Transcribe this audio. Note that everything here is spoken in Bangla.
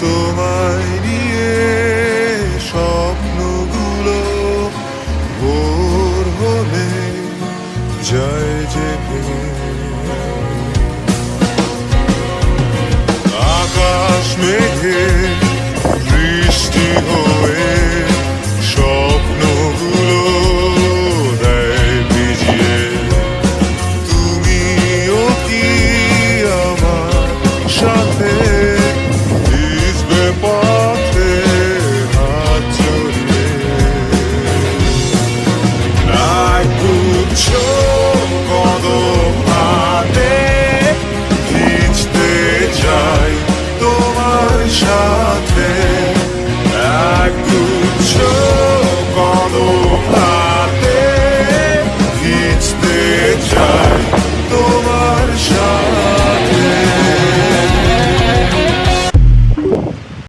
তোমায় নিয়ে স্বপ্নগুলো ভোর হলে যায় যে আকাশ মেঘে বৃষ্টি হল te